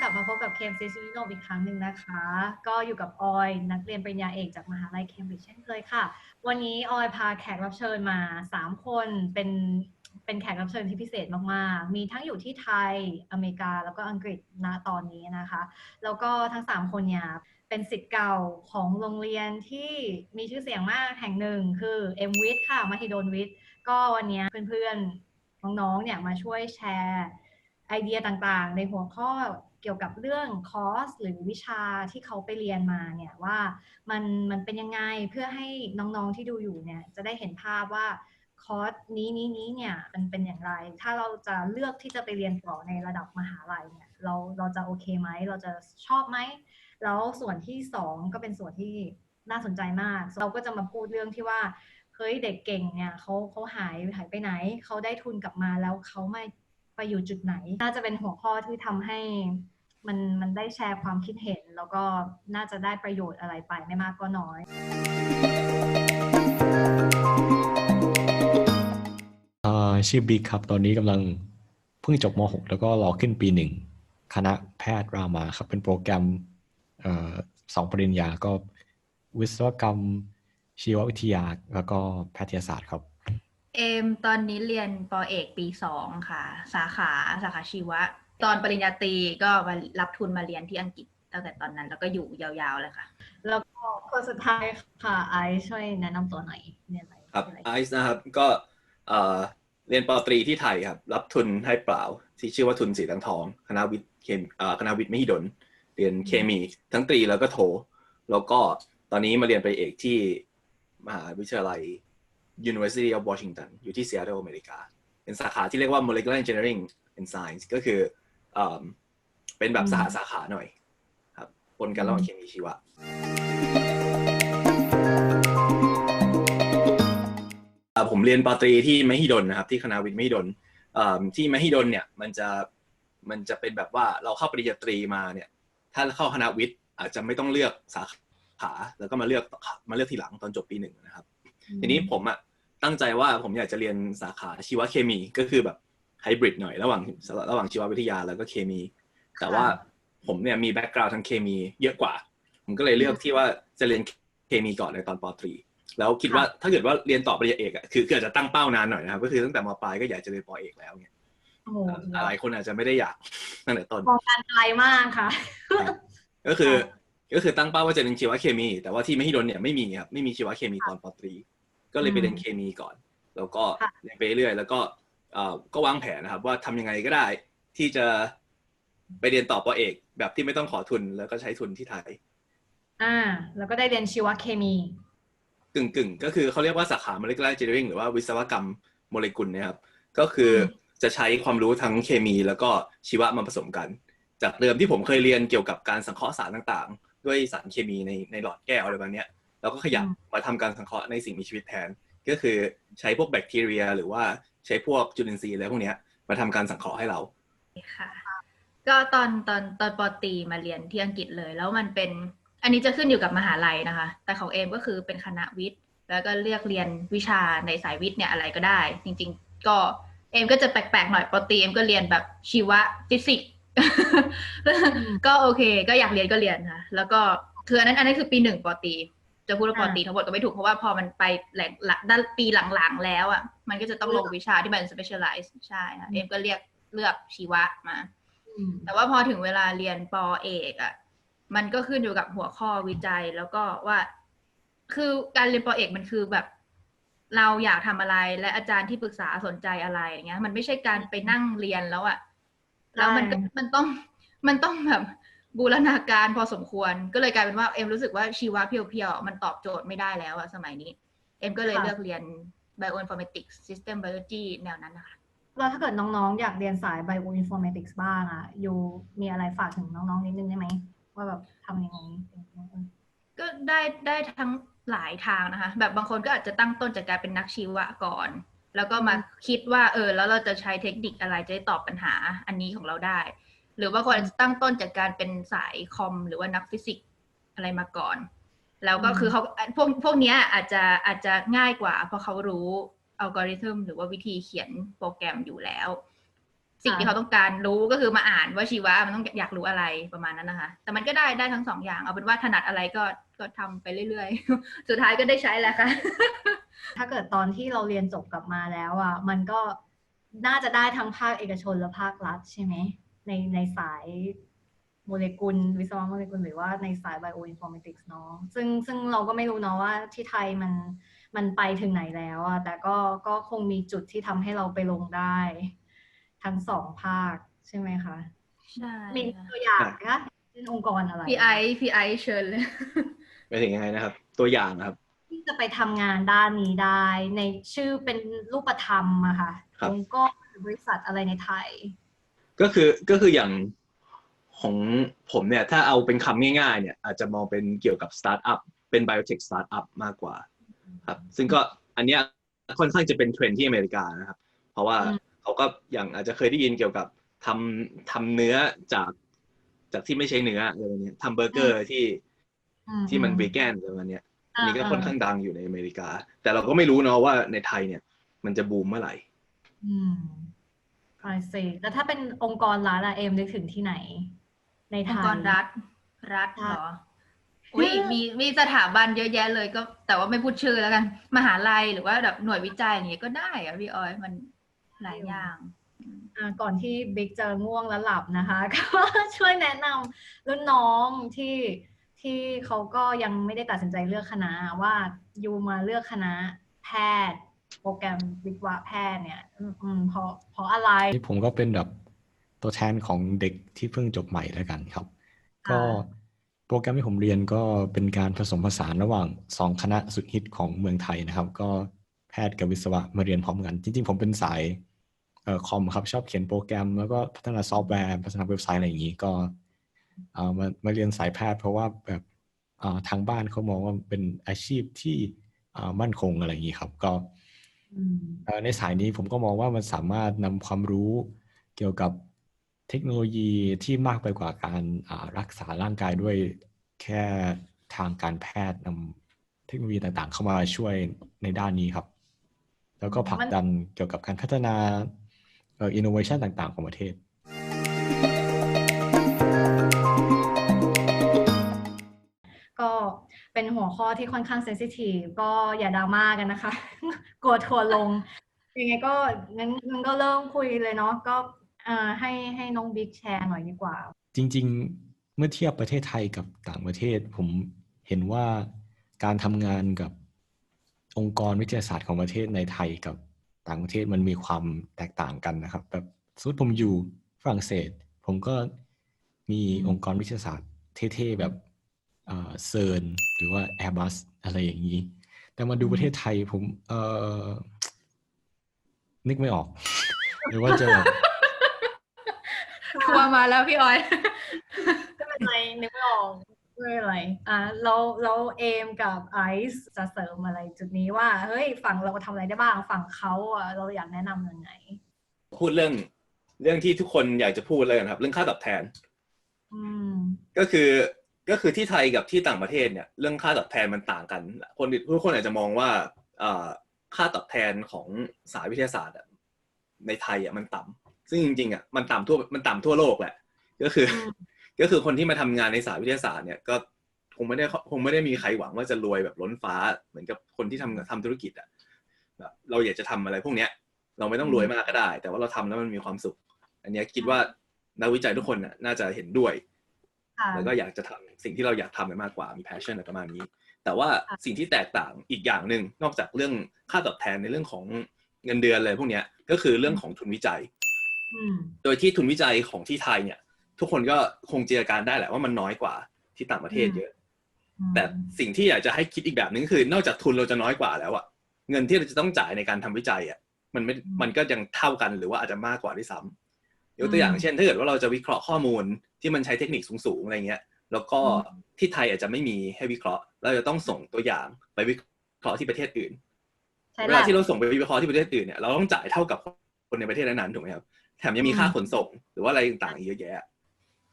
กลับมาพบกับเคมซีซีโนอีกครั้งหนึ่งนะคะ ก็อยู่กับออยนักเรียนปริญญาเอกจากมหาลัยเคมบริดจ์เช่นเคยค่ะ วันนี้ออยพาแขกรับเชิญมา 3 คนเป็นเป็นแขกรับเชิญที่พิเศษมาก ๆ มีทั้งอยู่ที่ไทย อเมริกา แล้วก็อังกฤษณตอนนี้นะคะ แล้วก็ทั้ง 3 คนเนี่ยเป็นสิทธิ์เก่าของโรงเรียนที่มีชื่อเสียงมากแห่งหนึ่งคือ m w i t ค่ะมหิดลวิทย์ก็วันนี้เพื่อนๆน้องๆเนี่ยมาช่วยแชร์ไอเดียต่างๆ ในหัวข้อ กี่ยวกับเรื่องคอร์สหรือวิชาที่เขาไปเรียนมาเนี่ยว่ามันมันเป็นยังไงเพื่อให้น้องๆที่ดูอยู่เนี่ยจะได้เห็นภาพว่าคอร์สนี้นี้นี้เนี่ยมันเป็นอย่างไร ถ้าเราจะเลือกที่จะไปเรียนต่อในระดับมหาลัยเนี่ยเราเราจะโอเคไหมเราจะชอบไหมแล้วส่วนที่สองก็เป็นส่วนที่น่าสนใจมาก เราก็จะมาพูดเรื่องที่ว่าเฮ้ยเด็กเก่งเนี่ยเขาเขาหายหายไปไหน เขาได้ทุนกลับมาแล้วเขาไม่ไปอยู่จุดไหน น่าจะเป็นหัวข้อที่ทำให้ มันมันได้แชร์ความคิดเห็น แล้วก็น่าจะได้ประโยชน์อะไรไปไม่มากก็น้อยเอ่อชื่อบิ๊กครับ ตอนนี้กำลังเพิ่งจบม .6 แล้วก็รอขึ้นปีหนึ่งคณะแพทย์รามาครับ เป็นโปรแกรมเอ่อสองปริญญาก็วิศวกรรมชีววิทยาแล้วก็แพทยศาสตร์ครับ เอมตอนนี้เรียนปอเอกปีสองค่ะ สาขาสาขาชีวะ ตอนปริญญาตรีก็มารับทุนมาเรียนที่อังกฤษตั้งแต่ตอนนั้น แล้วก็อยู่ยาวๆเลยค่ะ แล้วก็คนสุดท้ายค่ะไอซ์ช่วยแนะนำตัวหน่อยเรียนอะไรครับชื่ออะไรไอซ์นะครับก็เอ่อเรียนปอตรีที่ไทยครับ รับทุนให้เปล่า ที่ชื่อว่าทุนสีตังทอง คณะวิทย์เคมเอ่อคณะวิทย์มหิดล เรียนเคมีทั้งตรีแล้วก็โท แล้วก็ตอนนี้มาเรียนไปเอกที่มหาวิทยาลัย University of Washington อยู่ที่ Seattle อเมริกา เป็นสาขาที่เรียกว่า molecular engineering and science ก็คือ เอ่อเป็นแบบสหสาขาหน่อย ครับปนกันระหว่างเคมีชีวะอ่าผมเรียนปาตรีที่มหิดลนะครับที่คณะวิทย์มหิดลอ่าที่มหิดลเนี่ยมันจะมันจะเป็นแบบว่าเราเข้าปริญญาตรีมาเนี่ยถ้าเข้าคณะวิทย์อาจจะไม่ต้องเลือกสาขาแล้วก็มาเลือกมาเลือกทีหลังตอนจบปีหนึ่งนะครับ ทีนี้ผมอะตั้งใจว่าผมอยากจะเรียนสาขาชีวเคมีก็คือแบบ ไฮบริดหน่อยระหว่างระหว่างชีววิทยาแล้วก็เคมี แต่ว่าผมเนี่ยมีแบ็กกราวด์ทางเคมีเยอะกว่า ผมก็เลยเลือกที่ว่าจะเรียนเคมีก่อนในตอนปตรีแล้วคิดว่าถ้าเกิดว่าเรียนต่อปริญญาเอกอะคือคืออาจจะตั้งเป้านานหน่อยนะครับก็คือตั้งแต่มปลายก็อยากจะเรียนปอเอกแล้วเนี่ยโอ้โหหลายคนอาจจะไม่ได้อยากตั้งแต่ต้นมองการไกลมากค่ะ ก็คือค่ะก็คือตั้งเป้าว่าจะเรียนชีวเคมี แต่ว่าที่มหิดลเนี่ยไม่มีครับไม่มีชีวเคมีตอนปตรี ก็เลยไปเรียนเคมีก่อน แล้วก็ค่ะเรียนไปเรื่อยแล้วก็เอ่อ ก็วางแผนนะครับ ว่าทำยังไงก็ได้ที่จะไปเรียนต่อปอเอก แบบที่ไม่ต้องขอทุนแล้วก็ใช้ทุนที่ไทย อ่า แล้วก็ได้เรียนชีวเคมี กึ่งกึ่งๆก็คือเขาเรียกว่าสาขา molecular engineering หรือว่าวิศวกรรมโมเลกุลเนะครับก็คืออมจะใช้ความรู้ทั้งเคมีแล้วก็ชีวะมาผสมกัน จากเดิมที่ผมเคยเรียนเกี่ยวกับการสังเคราะห์สารต่างๆ ด้วยสารเคมีในในหลอดแก้วอะไรแบบเนี้ยแล้วก็ขยับมาทำการสังเคราะห์ในสิ่งมีชีวิตแทน ก็คือใช้พวกแบคทีเรีย หรือว่า ใช้พวกจุลินทรีย์อะไรพวกเนี้ยมาทำการสังเคราะห์ให้เรา ค่ะ ก็ตอนตอนตอนปอตรีมาเรียนที่อังกฤษเลย แล้วมันเป็น อันนี้จะขึ้นอยู่กับมหาลัยนะคะ แต่ของเอมก็คือเป็นคณะวิทย์ แล้วก็เลือกเรียนวิชาในสายวิทย์เนี่ยอะไรก็ได้ จริง ๆ ก็เอมก็จะแปลกๆหน่อยปอตรีเอมก็เรียนแบบชีวะฟิสิกส์ ก็โอเค ก็อยากเรียนก็เรียนค่ะ แล้วก็คืออันนั้นอันนั้นคือปีหนึ่งปอตรี จะพูดว่าปอตรีทั้งหมดก็ไม่ถูกเพราะว่าพอมันไปแหล่งหลักด้านปีหลังๆแล้วอะมันก็จะต้องลงวิชาที่มัน specialize ใช่ค่ะเอมก็เรียกเลือกชีวะมาอืมแต่ว่าพอถึงเวลาเรียนปอเอกอะ่ะมันก็ขึ้นอยู่กับหัวข้อวิจัยแล้วก็ว่า คือการเรียนปอเอกมันคือแบบ เราอยากทำอะไรและอาจารย์ที่ปรึกษาสนใจอะไรอย่างเงี้ย มันไม่ใช่การไปนั่งเรียนแล้วอะ่ะแล้วมันก็มันต้องมันต้องแบบ บูรณาการพอสมควรก็เลยกลายเป็นว่าเอ็มรู้สึกว่าชีวะเพียวๆ มันตอบโจทย์ไม่ได้แล้วอะสมัยนี้ เอ็มก็เลยค่ะเลือกเรียน bioinformatics system biology แนวนั้นนะคะแล้วถ้าเกิดน้องๆ อยากเรียนสาย bioinformatics บ้างอะอยู่มีอะไรฝากถึงน้องๆ นิดนึงได้ไหม ว่าแบบทำยังไงก็ได้ได้ทั้งหลายทางนะคะ แบบบางคนก็อาจจะตั้งต้นจากการเป็นนักชีวะก่อน แล้วก็มาคิดว่าเออ แล้วเราจะใช้เทคนิคอะไรจะได้ตอบปัญหาอันนี้ของเราได้ หรือว่าคนอาจจะตั้งต้นจากการเป็นสายคอม หรือว่านักฟิสิกส์อะไรมาก่อน แล้วก็อืมคือเขาพวกพวกเนี้ยอาจจะอาจจะง่ายกว่า เพราะเขารู้อัลกอริทึมหรือว่าวิธีเขียนโปรแกรมอยู่แล้ว สิ่งที่เขาต้องการรู้ก็คือมาอ่านว่าชีวะมันต้องอยากรู้อะไรประมาณนั้นนะคะ แต่มันก็ได้ได้ทั้งสองอย่าง เอาเป็นว่าถนัดอะไรก็ก็ทำไปเรื่อยๆ สุดท้ายก็ได้ใช้แหละค่ะ ถ้าเกิดตอนที่เราเรียนจบกลับมาแล้วอะมันก็น่าจะได้ทั้งภาคเอกชนและภาครัฐใช่ไหม ในในสายโมเลกุล วิศวะโมเลกุล หรือว่าในสาย bioinformatics เนาะซึ่งซึ่งเราก็ไม่รู้เนาะว่าที่ไทยมันมันไปถึงไหนแล้วอะแต่ก็ก็คงมีจุดที่ทำให้เราไปลงได้ ทั้งสองภาคใช่ไหมคะใช่มีตัวอย่างนะเช่นองค์กรอะไรพี่ไอซ์พี่ไอซ์เชิญเลยไปถึงยังไงนะครับ ตัวอย่างนะครับ ที่จะไปทำงานด้านนี้ได้ ในชื่อเป็นรูปธรรมอะค่ะครับองค์กรหรือบริษัทอะไรในไทย ก็คือก็คืออย่างของผมเนี่ย ถ้าเอาเป็นคำง่ายๆ เนี่ย อาจจะมองเป็นเกี่ยวกับสตาร์ทอัพเป็นไบโอเทคสตาร์ทอัพมากกว่า ครับ ซึ่งก็อันเนี้ยค่อนข้างจะเป็นเทรนด์ที่อเมริกานะครับ เพราะว่าอืมเขาก็อย่างอาจจะเคยได้ยินเกี่ยวกับทำทำเนื้อจากจากที่ไม่ใช่เนื้ออะไรแบบเนี้ยทำเบอร์เกอร์ที่อืมที่มันอืวีแกนอะไรแบบเนี้ยอันนี้ก็อ่าค่อนข้างดังอยู่ในอเมริกา แต่เราก็ไม่รู้เนาะว่าในไทยเนี่ย มันจะบูมเมื่อไหร่ อืมไอซีแล้วถ้าเป็นองค์กรรัฐอะเอมนึกถึงที่ไหน ในไทองย ค์กรรัฐ รัฐเหรอค่ะอุ้ยมีมีสถาบันเยอะแยะเลยก็ แต่ว่าไม่พูดชื่อแล้วกัน มหาลัยหรือว่าแบบหน่วยวิจัยอย่างเงี้ยก็ได้อะพี่ออยมันหลายอย่าง อ่าก่อนที่บิ๊กจะง่วงและหลับนะคะ ก็ช่วยแนะนำรุ่นน้องที่ที่เขาก็ยังไม่ได้ตัดสินใจเลือกคณะว่ายูมาเลือกคณะแพทย์ โปรแกรมวิศวะแพทย์เนี่ยอืมอืมเพราะเพราะอะไรนี่ผมก็เป็นแบบตัวแทนของเด็กที่เพิ่งจบใหม่แล้วกันครับค่ะก็โปรแกรมที่ผมเรียนก็เป็นการผสมผสานระหว่างสองคณะสุดฮิตของเมืองไทยนะครับ ก็แพทย์กับวิศวะมาเรียนพร้อมกัน จริง ๆ ผมเป็นสายเอ่อคอมครับชอบเขียนโปรแกรม แล้วก็พัฒนาซอฟต์แวร์พัฒนาเว็บไซต์อะไรอย่างนี้ก็เอามามาเรียนสายแพทย์เพราะว่าแบบอ่าทางบ้านเขามองว่าเป็นอาชีพที่อ่ามั่นคงอะไรอย่างนี้ครับ ก็อืมเอ่อ ในสายนี้ผมก็มองว่ามันสามารถนำความรู้เกี่ยวกับเทคโนโลยีที่มากไปกว่าการรักษาร่างกายด้วยแค่ทางการแพทย์นำเทคโนโลยีต่างๆ เข้ามาช่วยในด้านนี้ครับ แล้วก็ผลักดันเกี่ยวกับการพัฒนาเอ่ออินโนเวชันต่างๆ ของประเทศ เป็นหัวข้อที่ค่อนข้างเซนซิทีฟก็อย่าดราม่ากันนะคะกลัวทัวร์ลง ยังไงก็งั้นงั้นก็เริ่มคุยเลยเนาะก็ให้ให้น้องบิ๊กแชร์หน่อยดีกว่า จริง ๆ เมื่อเทียบประเทศไทยกับต่างประเทศ ผมเห็นว่าการทำงานกับองค์กรวิทยาศาสตร์ของประเทศในไทยกับต่างประเทศมันมีความแตกต่างกันนะครับ แบบสมมติผมอยู่ฝรั่งเศส ผมก็มีอืมองค์กรวิทยาศาสตร์เท่ๆแบบ เซิร์นหรือว่า Airbus อะไรอย่างนี้ แต่มาดูประเทศไทยผม เออนึกไม่ออก หรือว่าจะแบบทัวร์มาแล้วพี่ออยไม่เป็นไรนึกไม่ออกไม่เป็นไรอะเราเราเอมกับไอซ์จะเสริมอะไรจุดนี้ว่าเฮ้ยฝั่งเราทำอะไรได้บ้างฝั่งเขาอะเราอยากแนะนำยังไง พูดเรื่องเรื่องที่ทุกคนอยากจะพูดเลยนะครับ เรื่องค่าตอบแทนอืมก็คือ ก็คือที่ไทยกับที่ต่างประเทศเนี่ยเรื่องค่าตอบแทนมันต่างกัน คนทุกคนอาจจะมองว่าเอ่อค่าตอบแทนของสายวิทยาศาสตร์อะในไทยอะมันต่ำซึ่งจริงๆอะมันต่ำทั่วมันต่ำทั่วโลกแหละ ก็คืออมก็คือคนที่มาทำงานในสายวิทยาศาสตร์เนี่ยก็คงไม่ได้คงไม่ได้มีใครหวังว่าจะรวยแบบล้นฟ้าเหมือนกับคนที่ทำทำธุรกิจอะแบบเราอยากจะทำอะไรพวกเนี้ย เราไม่ต้องรวยมากก็ได้ แต่ว่าเราทำแล้วมันมีความสุข อันเนี้ยคิดว่านักวิจัยทุกคนน่ะน่าจะเห็นด้วยค่ะ แล้วก็อยากจะทำสิ่งที่เราอยากทำไปมากกว่ามี passion อะไรประมาณนี้ แต่ว่าค่ะสิ่งที่แตกต่างอีกอย่างหนึ่งนอกจากเรื่องค่าตอบแทนในเรื่องของเงินเดือนอะไรพวกเนี้ยก็คือเรื่องของทุนวิจัยอืมโดยที่ทุนวิจัยของที่ไทยเนี่ย ทุกคนก็คงจินตนาการได้แหละว่ามันน้อยกว่าที่ต่างประเทศเยอะ แต่สิ่งที่อยากจะให้คิดอีกแบบนึงคือนอกจากทุนเราจะน้อยกว่าแล้วอะเงินที่เราจะต้องจ่ายในการทำวิจัยอะมันไม่อืมมันก็ยังเท่ากันหรือว่าอาจจะมากกว่าด้วยซ้ำ ยกตัวอย่างเช่น ถ้าเกิดว่าเราจะวิเคราะห์ข้อมูลที่มันใช้เทคนิคสูงๆอะไรเงี้ย แล้วก็อืมที่ไทยอาจจะไม่มีให้วิเคราะห์ เราจะต้องส่งตัวอย่างไปวิเคราะห์ที่ประเทศอื่นใช่เวละลาที่เราส่งไปวิเคราะห์ที่ประเทศอื่นเนี่ยเราต้องจ่ายเท่ากับคนในประเทศนั้นๆถูกไหมครับ แถมยังมีค่าขนส่งหรือว่าอะไรต่างๆอีกเยอะแยะ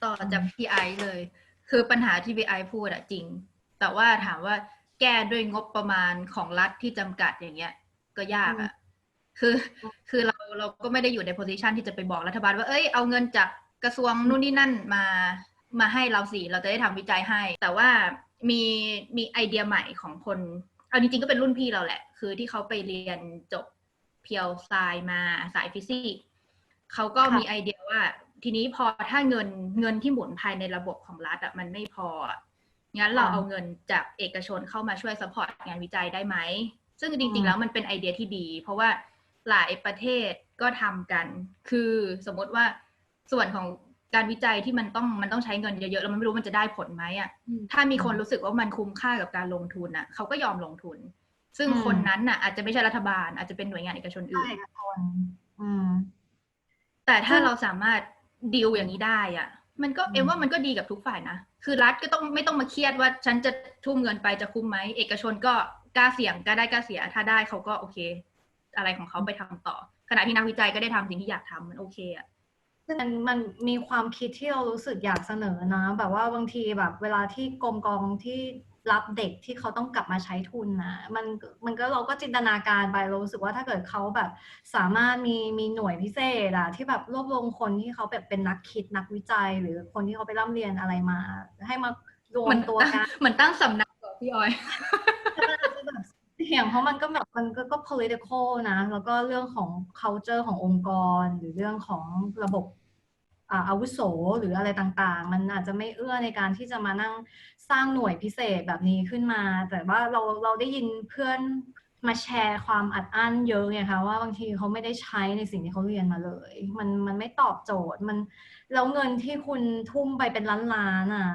ต่อจากพี่ไอซ์เลย คือปัญหาที่พี่ไอซ์พูดอะจริง แต่ว่าถามว่าแก้ด้วยงบประมาณของรัฐที่จำกัดอย่างเงี้ย ก็ยากอะ คือคือเราเราก็ไม่ได้อยู่ในโพสิชันที่จะไปบอกรัฐบาลว่าเอ้ยเอาเงินจากกระทรวงนู่นนี่นั่นมามาให้เราสิเราจะได้ทำวิจัยให้ แต่ว่ามีมีไอเดียใหม่ของคน เอาจริงๆก็เป็นรุ่นพี่เราแหละ คือที่เขาไปเรียนจบเพียวไซมาสายฟิสิกส์เขาก็ค่ะมีไอเดียว่า ทีนี้พอถ้าเงินเงินที่หมุนภายในระบบของรัฐอะมันไม่พออะงั้นเราเอาเงินจากเอกชนเข้ามาช่วยสปอร์ตงานวิจัยได้ไหม ซึ่งจริงๆแล้วมันเป็นไอเดียที่ดี เพราะว่า หลายประเทศก็ทำกัน คือสมมติว่าส่วนของการวิจัยที่มันต้องมันต้องใช้เงินเยอะๆ แล้วมันไม่รู้มันจะได้ผลไหมอะ ถ้ามีคนรู้สึกว่ามันคุ้มค่ากับการลงทุนอะเขาก็ยอมลงทุน ซึ่งอืมคนนั้นน่ะ อาจจะไม่ใช่รัฐบาล อาจจะเป็นหน่วยงานเอกชนอื่ใช่นค่ะคนอืมแต่ถ้าซึ่งเราสามารถดีลอย่างนี้ได้อะ มันก็อืมเอ็มว่ามันก็ดีกับทุกฝ่ายนะ คือรัฐก็ต้องไม่ต้องมาเครียดว่า ฉันจะทุ่มเงินไปจะคุ้มไหม เอกชนก็กล้าเสี่ยงกล้าได้กล้าเสีย ถ้าได้เขาก็โอเค อะไรของเขาไปทำต่อ ขณะที่นักวิจัยก็ได้ทำสิ่งที่อยากทำมันโอเคอะมันมันมีความคิดที่เรารู้สึกอยากเสนอนะ แบบว่าบางทีแบบ เวลาที่กรมกองที่รับเด็กที่เขาต้องกลับมาใช้ทุนนะมันมันก็เราก็จินตนาการไปเรารู้สึกว่าถ้าเกิดเขาแบบ สามารถมีมีหน่วยพิเศษอะที่แบบรวบรวมคนที่เขาแบบเป็นนักคิดนักวิจัย หรือคนที่เขาไปร่ำเรียนอะไรมา ให้มารวมตัวกันเหมือนตั้งสำนักเหรอพี่ออย เสียงเพราะมันก็แบบมันก็ก็ political นะ แล้วก็เรื่องของ culture ขององค์กร หรือเรื่องของระบบอาอาวุโสหรืออะไรต่างๆ มันอาจจะไม่เอื้อในการที่จะมานั่งสร้างหน่วยพิเศษแบบนี้ขึ้นมา แต่ว่าเราเราได้ยินเพื่อนมาแชร์ความอัดอั้นเยอะไงคะว่าบางทีเขาไม่ได้ใช้ในสิ่งที่เขาเรียนมาเลย มันมันไม่ตอบโจทย์มันแล้วเงินที่คุณทุ่มไปเป็นล้านๆอะ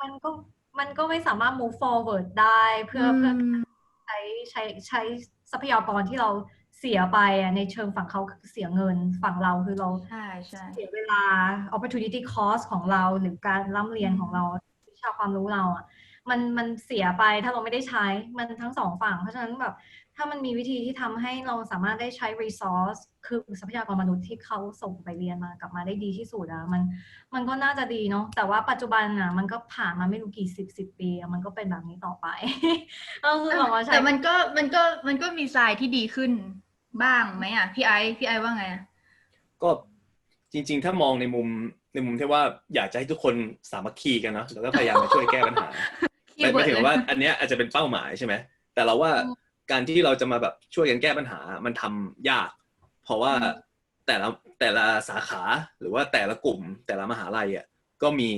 มันก็มันก็ไม่สามารถ move forward ได้เพื่อเพื่อ ใช้ใช้ใช้ทรัพยากรที่เราเสียไปอะในเชิงฝั่งเขาคือเสียเงินฝั่งเราคือเราใช่ใช่เสียเวลา opportunity cost ของเราหรือการร่ำเรียนของเราวิชาความรู้เราอะมันมันเสียไปถ้าเราไม่ได้ใช้มันทั้งสองฝั่ง เพราะฉะนั้นแบบ ถ้ามันมีวิธีที่ทำให้เราสามารถได้ใช้ resource คือทรัพยากรมนุษย์ที่เขาส่งไปเรียนมากลับมาได้ดีที่สุดอะมันมันก็น่าจะดีเนาะแต่ว่าปัจจุบันอะมันก็ผ่านมาไม่รู้กี่สิบสิบปีอะมันก็เป็นแบบนี้ต่อไปเออคือแบบว่าใช้แต่มันก็มันก็มันก็มีทรายที่ดีขึ้นบ้างไหมอะพี่ไอซ์พี่ไอซ์ว่าไงอะก็จริง ๆ ถ้ามองในมุมในมุมที่ว่าอยากจะให้ทุกคนสามัคคีกันเนาะแล้วก็พยายามมาช่วยแก้ปัญหาคีแต่ย์หเวิมายร์ดถึงเลยว่าอันเนี้ยอาจจะเป็นเป้าหมายใช่ไหมแต่เราว่า การที่เราจะมาแบบช่วยกันแก้ปัญหา มันทำยาก เพราะว่าแต่ละแต่ละสาขาหรือว่าแต่ละกลุ่มแต่ละมหาลัยอะก็มี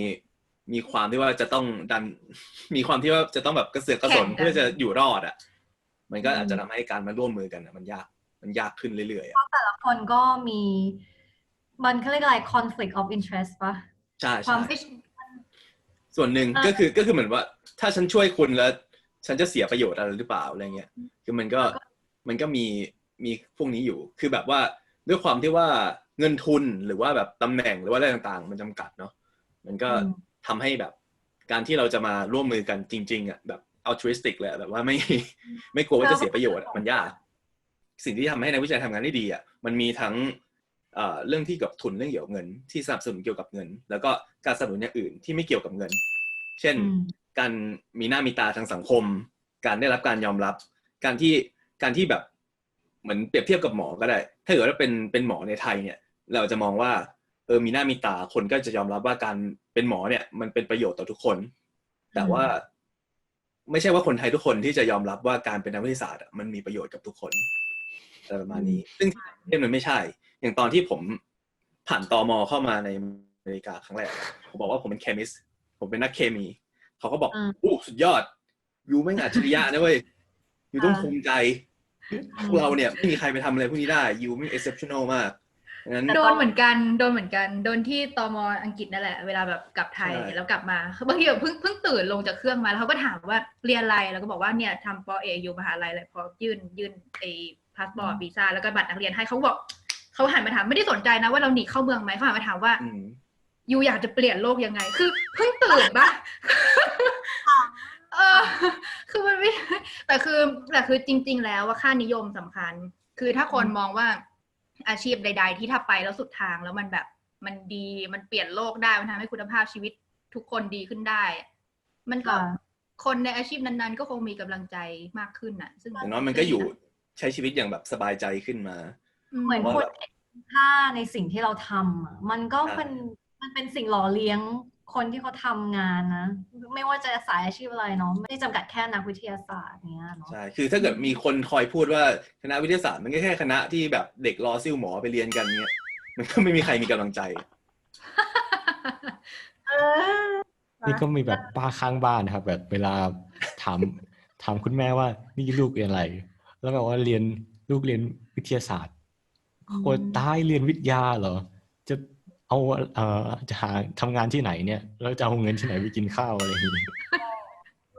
มีความที่ว่าจะต้องดัน มีความที่ว่าจะต้องแบบกระเสือกกระสนเพื่อจะอยู่รอดอะ มันก็อาจจะทำให้การมาร่วมมือกันอะมันยากมันยากขึ้นเรื่อยๆอะแต่ละคนก็มีมันเขาเรียกอะไร conflict of interest ปะใช่ความใช่ส่วนหนึ่งอ่าก็คือก็คือเหมือนว่า ถ้าฉันช่วยคุณแล้ว ฉันจะเสียประโยชน์อะไรหรือเปล่าอะไรเงี้ยคือมันก็มันก็มีมีพวกนี้อยู่ คือแบบว่าด้วยความที่ว่าเงินทุนหรือว่าแบบตำแหน่งหรือว่าอะไรต่างๆ มันจำกัดเนาะมันก็อืมทำให้แบบการที่เราจะมาร่วมมือกันจริง ๆอะแบบ altruistic เลยอะแบบว่าไม่ไม่กลัวว่าจะเสียประโยชน์อะมันยากสิ่งที่ทำให้นักวิจัยทำงานได้ดีอะมันมีทั้งเอ่อเรื่องที่เกี่ยวกับทุนเรื่องเกี่ยวกับเงิน ที่สนับสนุนเกี่ยวกับเงิน แล้วก็การสนับสนุนอย่างอื่นที่ไม่เกี่ยวกับเงิน เช่นอืม การมีหน้ามีตาทางสังคม การได้รับการยอมรับ การที่การที่แบบเหมือนเปรียบเทียบกับหมอก็ได้ ถ้าเกิดว่าเป็นเป็นหมอในไทยเนี่ย เราจะมองว่าเออมีหน้ามีตาคนก็จะยอมรับว่าการเป็นหมอเนี่ย มันเป็นประโยชน์ต่อทุกคน แต่ว่า ไม่ใช่ว่าคนไทยทุกคนที่จะยอมรับว่าการเป็นนักวิทยาศาสตร์อะมันมีประโยชน์กับทุกคนอะไรประมาณนี้ ซึ่งที่ประเทศมันไม่ใช่ อย่างตอนที่ผมผ่านตอมเข้ามาในอเมริกาครั้งแรกอะผมบอกว่าผมเป็นเคมิสผมเป็นนักเคมี เขาก็บอกอืมโอ้สุดยอดยูไม่งอัจฉริยะนะเว้ยยูต้องอ่าภูมิใจพวกเราเนี่ยไม่มีใครไปทำอะไรพวกนี้ได้ยูไม่ exceptional มากงั้น โดนเหมือนกัน โดนเหมือนกัน โดนที่ตมอังกฤษนั่นแหละ เวลาแบบกลับไทยใช่ แล้วกลับมาบางทีแบบเพิ่งเพิ่งตื่นลงจากเครื่องมาแล้วเขาก็ถามว่าเรียนอะไรแล้วก็บอกว่าเนี่ยทำปอเอกอยู่มหาลัยอะไรพอยื่นยื่นไอ้พาสปอร์ตวีซ่าแล้วก็บัตรนักเรียนให้เขาบอกเขาหันมาถามไม่ได้สนใจนะว่าเราหนีเข้าเมืองไหมเขาหันมาถามว่า อืม ยูอยากจะเปลี่ยนโลกยังไง คือเพิ่งตื่นปะเออ คือมันไม่แต่คือแต่คือจริง ๆ แล้วว่าค่านิยมสำคัญ คือถ้าคนมองว่าอาชีพใด ๆ ที่ถ้าไปแล้วสุดทางแล้วมันแบบมันดีมันเปลี่ยนโลกได้มันทำให้คุณภาพชีวิตทุกคนดีขึ้นได้ มันก็ค่ะคนในอาชีพนั้นๆ ก็คงมีกำลังใจมากขึ้นน่ะ ซึ่งอย่างน้อยมันก็อยู่ใช้ชีวิตอย่างแบบสบายใจขึ้นมา เหมือนว่าคนแบบเห็นค่าในสิ่งที่เราทำอะมันก็ใช่เป็น มันเป็นสิ่งหล่อเลี้ยงคนที่เขาทำงานนะ ไม่ว่าจะสายอาชีพอะไรเนาะไม่ได้จำกัดแค่นักวิทยาศาสตร์เนี้ยเนาะใช่ คือถ้าเกิดมีคนคอยพูดว่าคณะวิทยาศาสตร์มันก็แค่คณะที่แบบเด็กรอซิ่วหมอไปเรียนกันเนี้ยมันก็ไม่มีใครมีกำลังใจเออนี่ก็มีแบบป้าข้างบ้านนะครับ แบบเวลาถามถามคุณแม่ว่านี่ลูกเรียนอะไร แล้วแบบว่าเรียนลูกเรียนวิทยาศาสตร์โคตรตายเรียนวิทยาเหรอจะ เอาเอ่อจะหาทำงานที่ไหนเนี่ยแล้วจะเอาเงินที่ไหนไปกินข้าวอะไรอย่างนี้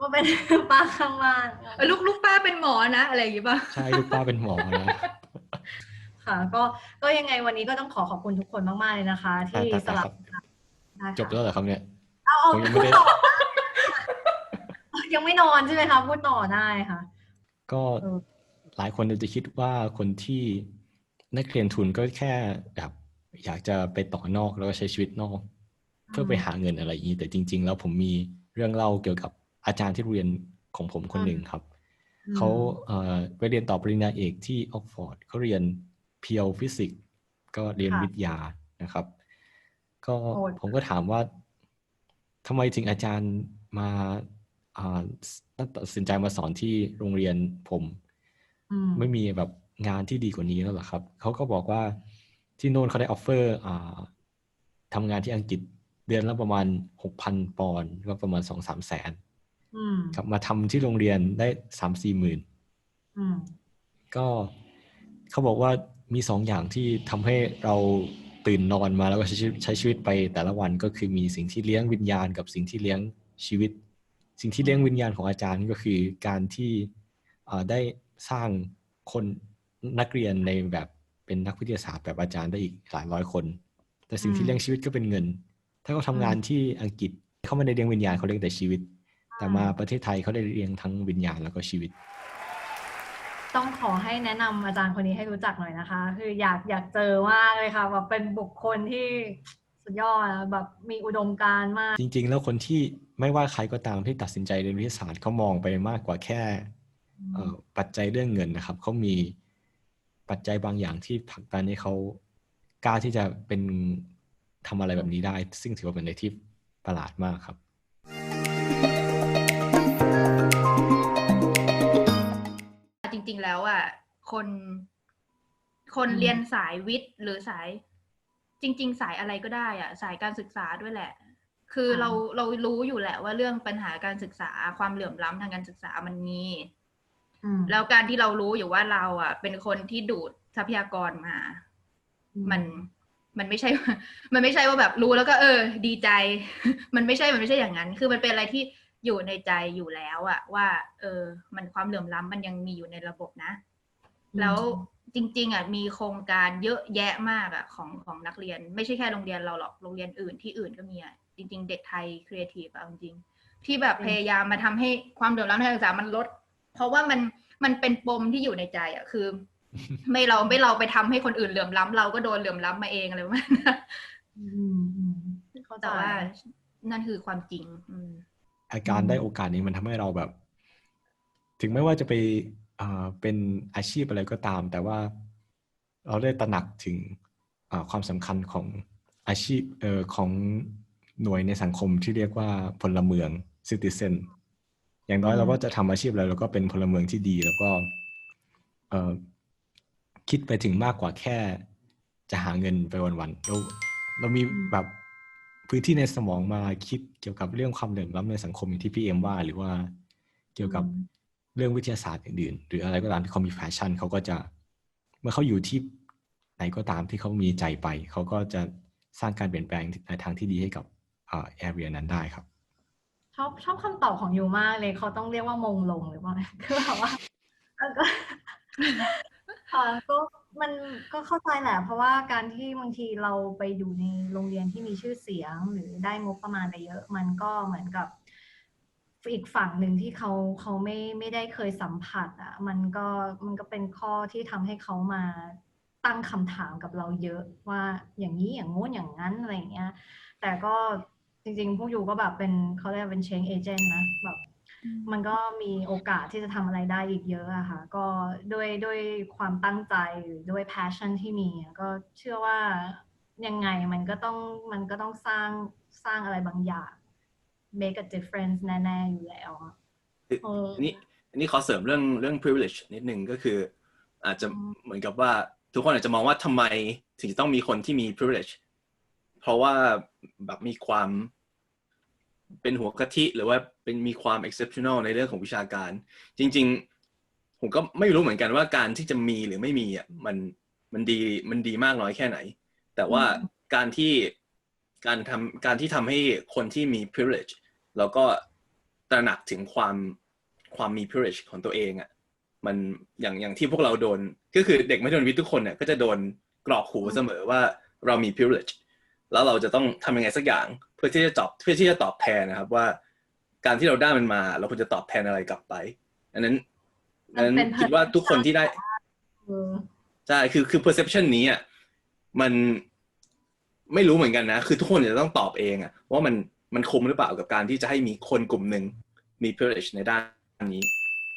ก็เป็นป้าข้างบ้านเออลูกลูกป้าเป็นหมอนะ อะไรอย่างงี้ป่ะใช่ลูกป้าเป็นหมอนะค่ะ ก็ก็ยังไงวันนี้ก็ต้องขอขอบคุณทุกคนมาก ๆ เลยนะคะ ที่แต่สแต่ลับครับได้ค่ะจบแล้วเหรอครับเนี่ยเอาเอาผมยังไม่ได้พูดต่อยังไม่นอนใช่ไหมคะพูดต่อได้ค่ะ ก็เออหลายคนอาจจะคิดว่าคนที่นักเรียนทุนก็แค่แบบ อยากจะไปต่อนอกแล้วก็ใช้ชีวิตนอก เพื่อไปหาเงินอะไรอย่างนี้แต่จริง ๆ แล้วผมมีเรื่องเล่าเกี่ยวกับอาจารย์ที่โรงเรียนของผมคนหนึ่งครับอืมเขาเอ่อไปเรียนต่อปริญญาเอกที่ออกฟอร์ดเขาเรียนเพียวฟิสิกส์ก็เรียนค่ะวิทยานะครับ ก็โอ้ยผมก็ถามว่าทำไมถึงอาจารย์มาอ่าตัดสินใจมาสอนที่โรงเรียนผมอืมไม่มีแบบงานที่ดีกว่านี้แล้วเหรอครับ เขาก็บอกว่า ที่โน่นเขาได้ออฟเฟอร์อ่าทำงานที่อังกฤษเดือนละประมาณหกพันปอนด์ก็ประมาณสองสามแสนอืมครับมาทำที่โรงเรียนได้สามสี่หมื่นอืมก็เขาบอกว่ามีสองอย่างที่ทำให้เราตื่นนอนมาแล้วก็ใช้ชีวิตใช้ชีวิตไปแต่ละวันก็คือมีสิ่งที่เลี้ยงวิญญาณกับสิ่งที่เลี้ยงชีวิต สิ่งที่เลี้ยงวิญญาณของอาจารย์ก็คือการที่เอ่อได้สร้างคนนักเรียนในแบบ เป็นนักวิทยาศาสตร์แบบอาจารย์ได้อีกหลายร้อยคน แต่สิ่งที่เลี้ยงชีวิตก็เป็นเงิน ถ้าเขาทำงานที่อังกฤษเขาไม่ได้เลี้ยงวิญญาณเขาเลี้ยงแต่ชีวิต แต่มาประเทศไทยเขาได้เลี้ยงทั้งวิญญาณแล้วก็ชีวิต ต้องขอให้แนะนำอาจารย์คนนี้ให้รู้จักหน่อยนะคะ คืออยากอยากเจอมากเลยค่ะแบบเป็นบุคคลที่สุดยอดอะแบบมีอุดมการณ์มาก จริง ๆ แล้วคนที่ไม่ว่าใครก็ตามที่ตัดสินใจเรียนวิทยาศาสตร์เขามองไปมากกว่าแค่เอ่อปัจจัยเรื่องเงินนะครับเขามี ปัจจัยบางอย่างที่ผลักดันให้เขากล้าที่จะเป็นทำอะไรแบบนี้ได้ ซึ่งถือว่าเป็นอะไรที่ประหลาดมากครับ จริง ๆ แล้วอะคน คนเรียนสายวิทย์หรือสาย จริง ๆ สายอะไรก็ได้อะ สายการศึกษาด้วยแหละ คือเราเรารู้อยู่แหละว่าเรื่องปัญหาการศึกษาความเหลื่อมล้ำทางการศึกษามันมี แล้วการที่เรารู้อยู่ว่าเราอะ เป็นคนที่ดูดทรัพยากรมา มันมันไม่ใช่ มันไม่ใช่ว่าแบบรู้แล้วก็เออ ดีใจ มันไม่ใช่ มันไม่ใช่อย่างนั้น คือมันเป็นอะไรที่อยู่ในใจอยู่แล้วอะว่า เออ มันความเหลื่อมล้ำมันยังมีอยู่ในระบบนะ แล้วจริง ๆอะมีโครงการเยอะแยะมากอะของของนักเรียน ไม่ใช่แค่โรงเรียนเราหรอกโรงเรียนอื่นที่อื่นก็มีอะจริง ๆ เด็กไทยครีเอทีฟอะเอาจริงๆที่แบบพยายามมาทำให้ความเหลื่อมล้ำทางการศึกษามันลด เพราะว่ามันมันเป็นปมที่อยู่ในใจอะคือ ไม่เราไม่เราไปทำให้คนอื่นเหลื่อมล้ำเราก็โดนเหลื่อมล้ำมาเองอะไรประมาณนั้นอืมอืมเข้าใจแต่ว่านั่นคือความจริงอืมอาการอืมได้โอกาสนี้มันทำให้เราแบบ ถึงไม่ว่าจะไปเอ่อเป็นอาชีพอะไรก็ตาม แต่ว่าเราได้ตระหนักถึงเอ่อความสำคัญของอาชีพเอ่อของหน่วยในสังคมที่เรียกว่าพลเมือง citizen อย่างน้อยอืมเราก็จะทำอาชีพอะไรเราก็เป็นพลเมืองที่ดี แล้วก็เอ่อคิดไปถึงมากกว่าแค่ จะหาเงินไปวันๆเราเรามีแบบพื้นที่ในสมองมาคิดเกี่ยวกับเรื่องความเหลื่อมล้ำในสังคมอย่างที่พี่เอ็มว่า หรือว่าเกี่ยวกับอืมเรื่องวิทยาศาสตร์อื่นๆ หรืออะไรก็ตามที่เขามีแฟชั่นเขาก็จะ เมื่อเขาอยู่ที่ไหนก็ตามที่เขามีใจไป เขาก็จะสร้างการเปลี่ยนแปลงในทางที่ดีให้กับเอ่อ area นั้นได้ครับ ชอบชอบคำตอบของยูมากเลยเขาต้องเรียกว่ามงลงหรือเปล่าคือแบบว่าก็ค่ะก็มันก็เข้าใจแหละ เพราะว่าการที่บางทีเราไปอยู่ในโรงเรียนที่มีชื่อเสียง หรือได้งบประมาณไปเยอะ มันก็เหมือนกับอีกฝั่งหนึ่งที่เขาเขาไม่ไม่ได้เคยสัมผัสอะมันก็มันก็เป็นข้อที่ทำให้เขามาตั้งคำถามกับเราเยอะว่าอย่างนี้อย่างงู้นอย่างนั้นอะไรเงี้ย แต่ก็ จริง ๆ พวกยูก็แบบเป็นเขาเรียกว่าเป็น change agent นะแบบมันก็มีโอกาสที่จะทำอะไรได้อีกเยอะอะค่ะ ก็ด้วยด้วยความตั้งใจหรือด้วย passion ที่มีอะก็เชื่อว่ายังไงมันก็ต้องมันก็ต้องสร้างสร้างอะไรบางอย่าง make a difference แน่ๆอยู่แล้วอะคือเอออันนี้อันนี้ขอเสริมเรื่องเรื่อง privilege นิดนึงก็คือ อาจจะอืมเหมือนกับว่าทุกคนอาจจะมองว่าทำไมถึงจะต้องมีคนที่มี privilege เพราะว่าแบบมีความเป็นหัวกะทิหรือว่าเป็นมีความ exceptional ในเรื่องของวิชาการ จริง ๆ ผมก็ไม่รู้เหมือนกันว่าการที่จะมีหรือไม่มีอะมันมันดีมันดีมากน้อยแค่ไหน แต่ว่าการที่การทำการที่ทำให้คนที่มี privilege แล้วก็ตระหนักถึงความความมี privilege ของตัวเองอะ่ะมันอย่างอย่างที่พวกเราโดน ก็คือเด็กมัธยมวิทย์ทุกคนเนี่ยก็จะโดนกรอกหูเสมอว่าเรามี privilege แล้วเราจะต้องทำยังไงสักอย่าง เพื่อที่จะตอบเพื่อที่จะตอบแทนนะครับว่า การที่เราได้มันมา เราควรจะตอบแทนอะไรกลับไป อันนั้นอันนั้นมันเป็นคิดว่าทุกคนที่ได้เออใช่คือคือ perception นี้อะมันไม่รู้เหมือนกันนะ คือทุกคนจะต้องตอบเองอะว่ามันมันคุ้มหรือเปล่ากับการที่จะให้มีคนกลุ่มหนึ่งมี privilege ในด้านนี้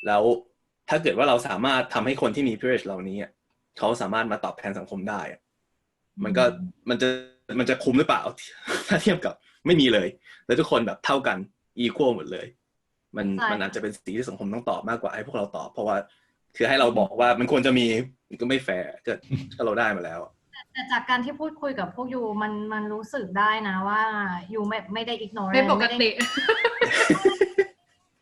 แล้วถ้าเกิดว่าเราสามารถทำให้คนที่มี privilege เหล่านี้อะเขาสามารถมาตอบแทนสังคมได้อะมันก็มันจะ มันจะคุ้มหรือเปล่า ถ้าเทียบกับไม่มีเลย แล้วทุกคนแบบเท่ากัน equal หมดเลย มันใช่มันอาจจะเป็นสิ่งที่สังคมต้องตอบมากกว่าให้พวกเราตอบ เพราะว่าคือให้เราบอกว่ามันควรจะมีมันก็ไม่แฟร์ถ้าถ้าเราได้มาแล้วอะแต่จากการที่พูดคุยกับพวกยูมันมันรู้สึกได้นะว่ายูไม่ไม่ได้ ignore ไม่ปกด้ติ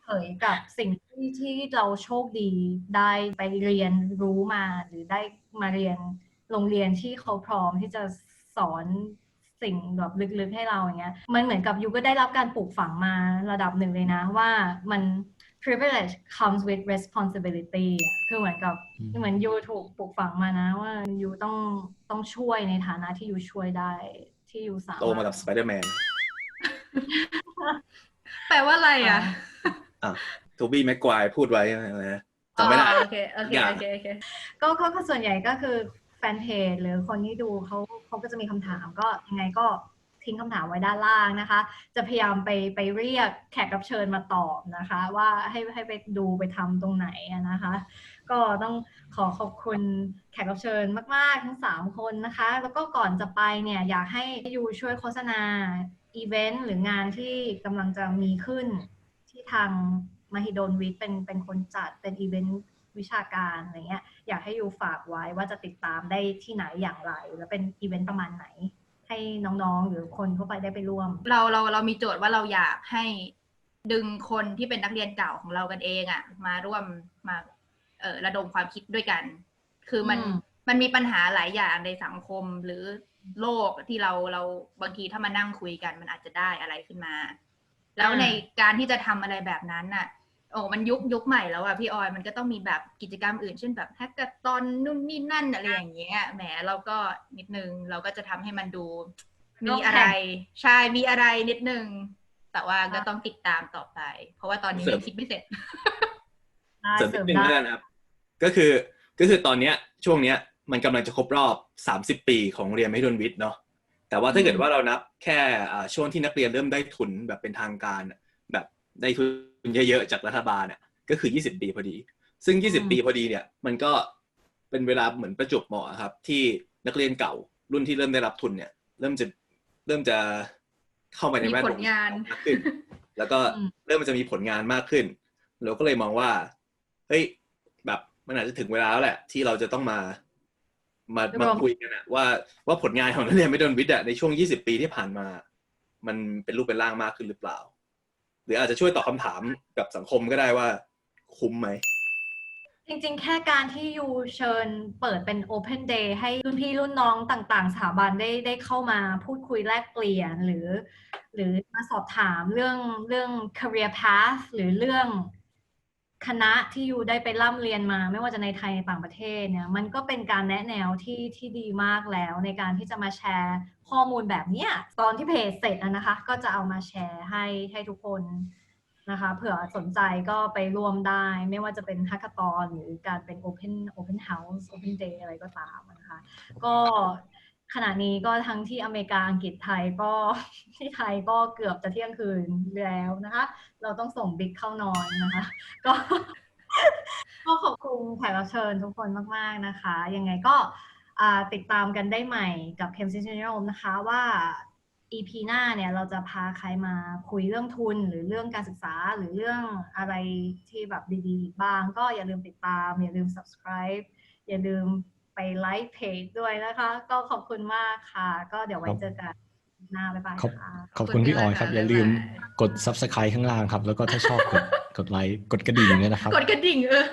เผยกับสิ่งที่ที่เราโชคดีได้ไปเรียนรู้มาหรือได้มาเรียนโรงเรียนที่เขาพร้อมที่จะ สอนสิ่งแบบลึกๆให้เราอย่างเงี้ย มันเหมือนกับยูก็ได้รับการปลูกฝังมาระดับหนึ่งเลยนะ ว่ามัน privilege comes with responsibility อะคือเหมือนกับอืมเหมือนยูถูกปลูกฝังมานะว่ายูต้องต้องช่วยในฐานะที่ยูช่วยได้ที่ยูสามารถโตมากับสไปเดอร์แมนแปลว่าอะไรอะโทบี้แม็กควายพูดไว้อะไรนะจำไม่ได้อ๋อโอเคโอเคอย่างโอเคโอเคก็ก็ก็ส่วนใหญ่ก็คือ แฟนเพจหรือคนที่ดูเขาเขาก็จะมีคำถามก็ยังไงก็ทิ้งคำถามไว้ด้านล่างนะคะ จะพยายามไปไปเรียกแขกรับเชิญมาตอบนะคะ ว่าให้ให้ไปดูไปทำตรงไหนอะนะคะ ก็ต้องขอขอบคุณแขกรับเชิญมาก ๆ ทั้ง 3 คนนะคะ แล้วก็ก่อนจะไปเนี่ยอยากให้ยูช่วยโฆษณาอีเวนต์หรืองานที่กำลังจะมีขึ้นที่ทางมหิดลวิทย์เป็นเป็นคนจัดเป็นอีเวนต์ วิชาการอะไรเงี้ยอยากให้ยูฝากไว้ว่าจะติดตามได้ที่ไหนอย่างไร แล้วเป็นอีเวนต์ประมาณไหน ให้น้องๆ หรือคนทั่วไปได้ไปร่วม เราเราเรามีโจทย์ว่าเราอยากให้ดึงคนที่เป็นนักเรียนเก่าของเรากันเองอะมาร่วมมาเออระดมความคิดด้วยกัน คือมันอืมมันมีปัญหาหลายอย่างในสังคมหรือโลกที่เราเราบางทีถ้ามานั่งคุยกัน มันอาจจะได้อะไรขึ้นมา แล้วในการที่จะทำอะไรแบบนั้นน่ะ โอ้มันยุคยุคใหม่แล้วอะพี่ออยมันก็ต้องมีแบบกิจกรรมอื่น เช่นแบบแฮกเกอร์ตอนนู่นนี่นั่นอะไรอย่างเงี้ยแหมเราก็นิดนึงเราก็จะทำให้มันดู มีอะไรใช่มีอะไรนิดนึง แต่ว่าก็ต้องติดตามต่อไป เพราะว่าตอนนี้เสริมยังคิดไม่เสร็จได้เสริมเสรินิดมนึงได้แล้วกันนะครับ ก็คือก็คือตอนเนี้ยช่วงเนี้ยมันกำลังจะครบรอบ30ปีของเรียนมหิดลวิทย์เนาะแต่ว่าถ้าเกิดว่าเรานับแค่อ่าช่วงที่นักเรียนเริ่มได้ทุนแบบเป็นทางการอะแบบ ได้ทุนเยอะๆจากรัฐบาลเนี่ยก็คือ 20 ปีพอดี ซึ่ง 20 ปีพอดีเนี่ย มันก็เป็นเวลาเหมือนประจวบเหมาะครับ ที่นักเรียนเก่ารุ่นที่เริ่มได้รับทุนเนี่ย เริ่มจะเริ่มจะเข้ามาในแวดวมีผงลงานมากขึ้น แล้วก็อืมเริ่มจะมีผลงานมากขึ้น เราก็เลยมองว่าเฮ้ยแบบมันอาจจะถึงเวลาแล้วแหละ ที่เราจะต้องมามารวมมาคุยกันอะว่าว่าผลงานของนักเรียนไม่โดนวิทย์อะในช่วง 20 ปีที่ผ่านมา มันเป็นรูปเป็นร่างมากขึ้นหรือเปล่าห รืออาจจะช่วยตอบคำถามกับสังคมก็ได้ว่า คุ้มไหม จริงๆ แค่การที่ยูเชิญเปิดเป็น Open Day ให้รุ่นพี่รุ่นน้องต่างๆ สถาบันได้ได้เข้ามาพูดคุยแลกเปลี่ยนหรือ หรือมาสอบถามเรื่องเรื่อง career path หรือเรื่องคณะที่ยูได้ไปร่ำเรียนมา ไม่ว่าจะในไทยในต่างประเทศเนี่ยมันก็เป็นการแนะแนวที่ที่ดีมากแล้วในการที่จะมาแชร์ ข้อมูลแบบเนี้ยตอนที่เพจเสร็จนะคะ ก็จะเอามาแชร์ให้ให้ทุกคนนะคะเผื่อสนใจก็ไปร่วมได้ ไม่ว่าจะเป็นฮักตอนหรือการเป็น Open Open House Open Day อะไรก็ตามนะคะ ก็ขณะนี้ก็ทั้งที่อเมริกาอังกฤษไทยก็ที่ไทยก็เกือบจะเที่ยงคืนแล้วนะคะ เราต้องส่งบิ๊กเข้านอนนะคะ ก็ก็ขอบคุณแขกรับเชิญทุกคนมาก ๆ นะคะ ยังไงก็ ติดตามกันได้ใหม่กับเคมซิชเนอมนะคะว่า EP หน้าเนี่ยเราจะพาใครมาคุยเรื่องทุนหรือเรื่องการศึกษาหรือเรื่องอะไรที่แบบดีๆอีกบ้าง ก็อย่าลืมติดตาม อย่าลืม subscribe อย่าลืมไปไลค์เพจด้วยนะคะ ก็ขอบคุณมากค่ะ ก็เดี๋ยวไว้เจอกันหน้าบ๊ายบายขอบค่ะขอบคุณพี่ออยครับ อย่าลืมกด subscribe ข้างล่างครับ แล้วก็ถ้าชอบกดกดไลค์กดกระดิ่งด้วยนะครับ กดกระดิ่งเออ